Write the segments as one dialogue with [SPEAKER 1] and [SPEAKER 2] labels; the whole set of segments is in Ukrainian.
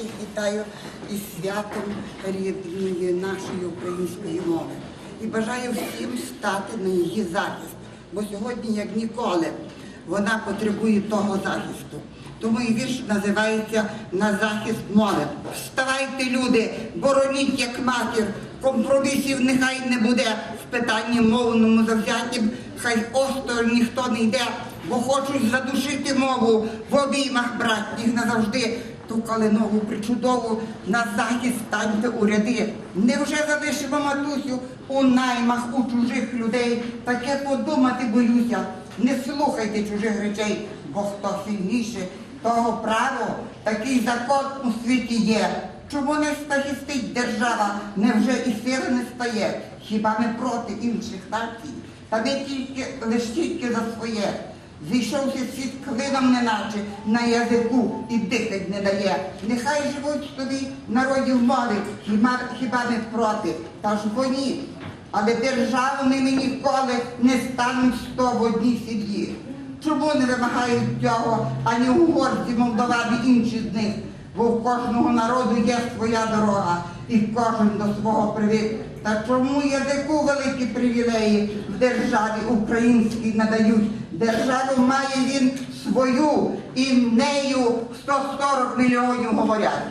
[SPEAKER 1] Вітаю із святом рідної нашої української мови і бажаю всім стати на її захист, бо сьогодні, як ніколи, вона потребує того захисту. Тому і вірш називається На захист мови. Вставайте, люди, бороніть як матір. Компромісів нехай не буде в питанні мовному завзяттям, хай осторонь ніхто не йде, бо хочуть задушити мову в обіймах братніх назавжди. Ту калинову причудову на захист станьте у ряди. Невже залишимо матусю у наймах у чужих людей? Таке подумати боюся. Не слухайте чужих речей, бо хто сильніше, того право, такий закон у світі є. Чому не захистить держава? Невже і сили не стає? Хіба ми проти інших націй? Та ми тільки лиш тільки за своє. Зійшовся світ клином неначе на язику і дихать не дає. Нехай живуть собі народів мови, хіба, не проти, та ж вони. Але державу ними ніколи не стануть сто в одній сім'ї. Чому не вимагають цього ані угорці, молдовани, інші з них? Бо в кожного народу є своя дорога, і кожен до свого привик. Та чому язику великі привілеї в державі українській надають? Державу має він свою, і нею 140 мільйонів говорять.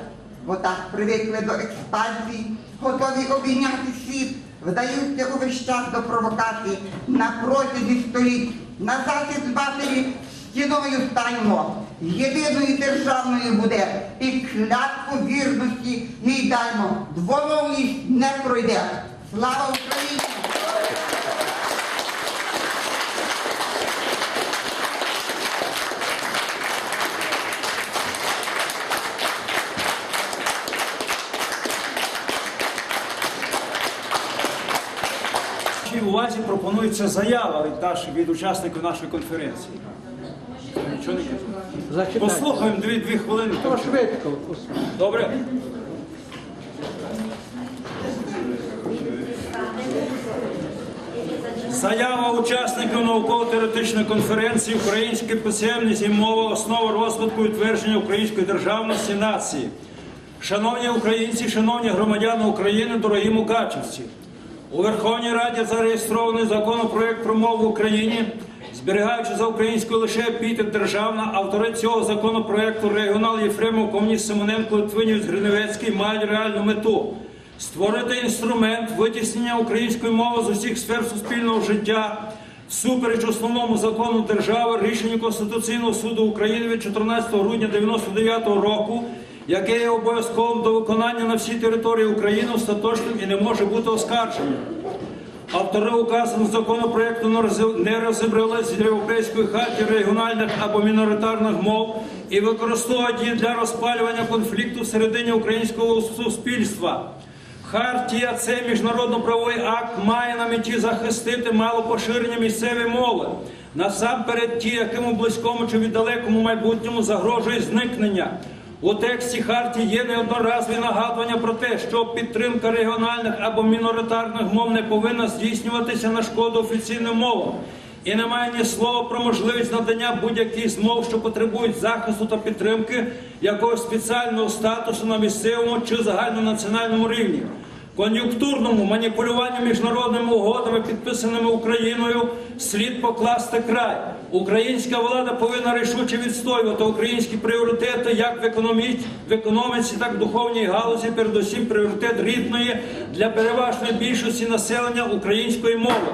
[SPEAKER 1] Бо так привикли до експансії, готові обійняти світ, вдаються увесь час до провокацій на протязі століть, на захист матері стіною станьмо, єдиною державною буде, і клятву вірності їй даймо. Двомовність не пройде. Слава Україні!
[SPEAKER 2] Увазі пропонується заява від, наших, від учасників нашої конференції. Нічого не кажу. Послухаємо дві, дві хвилини.
[SPEAKER 3] То швидко.
[SPEAKER 2] Добре? Заява учасників науково-теоретичної конференції Українська писемність і мова основа розвитку і утвердження української державності нації. Шановні українці, шановні громадяни України, дорогі мукачівці, у Верховній Раді зареєстрований законопроект про мову в Україні, зберігаючи за українською лише епітет державна, автори цього законопроекту регіонал Єфремов, комуніст Симоненко, Литвинів, Гриневецький мають реальну мету створити інструмент витіснення української мови з усіх сфер суспільного життя. Всупереч основному закону держави, рішенню Конституційного суду України від 14 грудня 1999 року, яке є обов'язковим до виконання на всій території України остаточним і не може бути оскарженим. Автори указаного законопроекту не роз- не розібрались з європейської хаті регіональних або міноритарних мов і використовують її для розпалювання конфлікту всередині українського суспільства. Хартія це міжнародно-правовий акт має на меті захистити малопоширені місцеві мови. Насамперед ті, яким у близькому чи віддалекому майбутньому загрожує зникнення. У тексті Хартії є неодноразові нагадування про те, що підтримка регіональних або міноритарних мов не повинна здійснюватися на шкоду офіційним мовам. І немає ні слова про можливість надання будь-яких з мов, що потребують захисту та підтримки якогось спеціального статусу на місцевому чи загальнонаціональному рівні. Кон'юнктурному маніпулюванню міжнародними угодами, підписаними Україною, слід покласти край. Українська влада повинна рішуче відстоювати українські пріоритети як в економіці, економіці, так і в духовній галузі, передусім пріоритет рідної для переважної більшості населення української мови.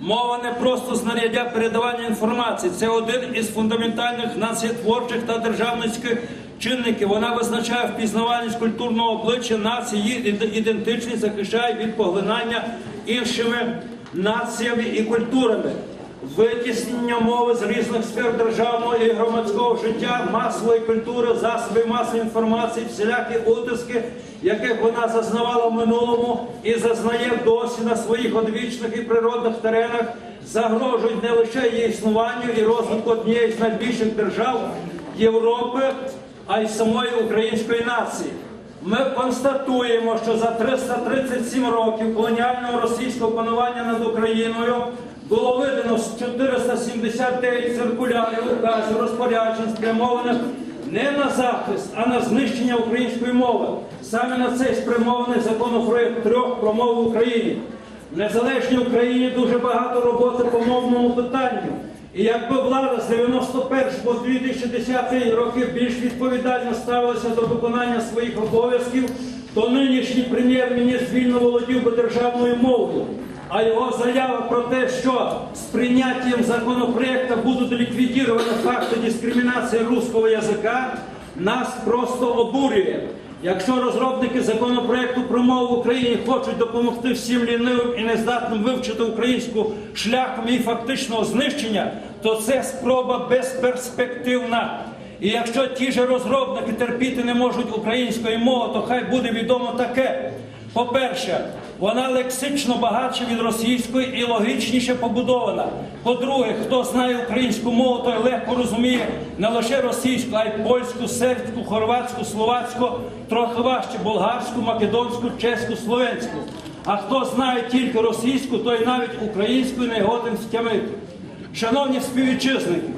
[SPEAKER 2] Мова не просто знаряддя передавання інформації, це один із фундаментальних націєтворчих та державницьких чинників. Вона визначає впізнавальність культурного обличчя нації, її ідентичність захищає від поглинання іншими націями і культурами. Витіснення мови з різних сфер державного і громадського життя, масової культури, засобів масової інформації, всілякі утиски, яких вона зазнавала в минулому і зазнає досі на своїх одвічних і природних теренах, загрожують не лише її існуванню і розвитку однієї з найбільших держав Європи, а й самої української нації. Ми констатуємо, що за 337 років колоніального російського панування над Україною було видано 479 циркулярів, указів, розпоряджень, спрямованих не на захист, а на знищення української мови. Саме на це й спрямований законопроект трьох про мову в Україні. В незалежній Україні дуже багато роботи по мовному питанню. І якби влада з 91 по 2010 роки більш відповідально ставилася до виконання своїх обов'язків, то нинішній прем'єр-міністр вільно володів би державною мовою. А його заява про те, що з прийняттям законопроекту будуть ліквідовані факти дискримінації руського язика, нас просто обурює. Якщо розробники законопроекту про мову в Україні хочуть допомогти всім лінивим і нездатним вивчити українську шляхом її фактичного знищення, то це спроба безперспективна. І якщо ті ж розробники терпіти не можуть української мови, то хай буде відомо таке. По-перше, вона лексично багатша від російської і логічніше побудована. По-друге, хто знає українську мову, той легко розуміє не лише російську, а й польську, сербську, хорватську, словацьку, трохи важче болгарську, македонську, чеську, словенську. А хто знає тільки російську, той навіть українську не годен втямити. Шановні співвітчизники,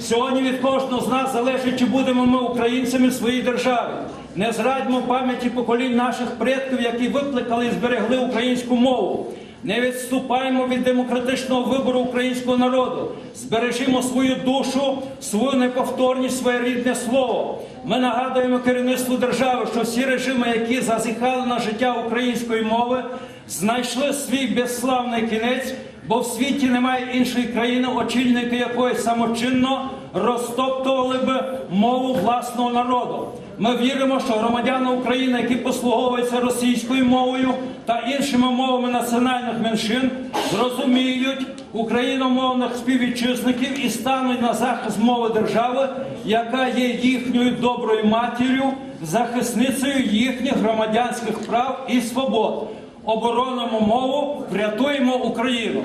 [SPEAKER 2] Сьогодні від кожного з нас залежить, чи будемо ми українцями в своїй державі. Не зрадьмо пам'яті поколінь наших предків, які викликали і зберегли українську мову. Не відступаємо від демократичного вибору українського народу. Збережімо свою душу, свою неповторність, своє рідне слово. Ми нагадуємо керівництву держави, що всі режими, які зазіхали на життя української мови, знайшли свій безславний кінець. Бо в світі немає іншої країни, очільники якої самочинно розтоптували би мову власного народу. Ми віримо, що громадяни України, які послуговуються російською мовою та іншими мовами національних меншин, зрозуміють україномовних співвітчизників і стануть на захист мови держави, яка є їхньою доброю матір'ю, захисницею їхніх громадянських прав і свобод. Оборонимо мову, врятуємо Україну.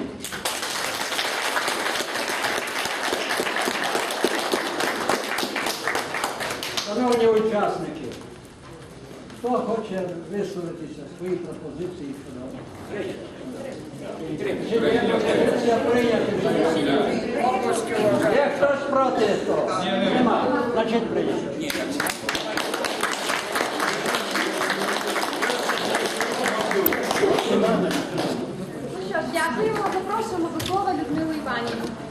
[SPEAKER 3] Шановні учасники, хто хоче висловитися свої пропозиції щодо Є ж проти то Нема. Значить прийняти. Ну дякуємо, запрошуємо Бикова Людмилу Іванівну.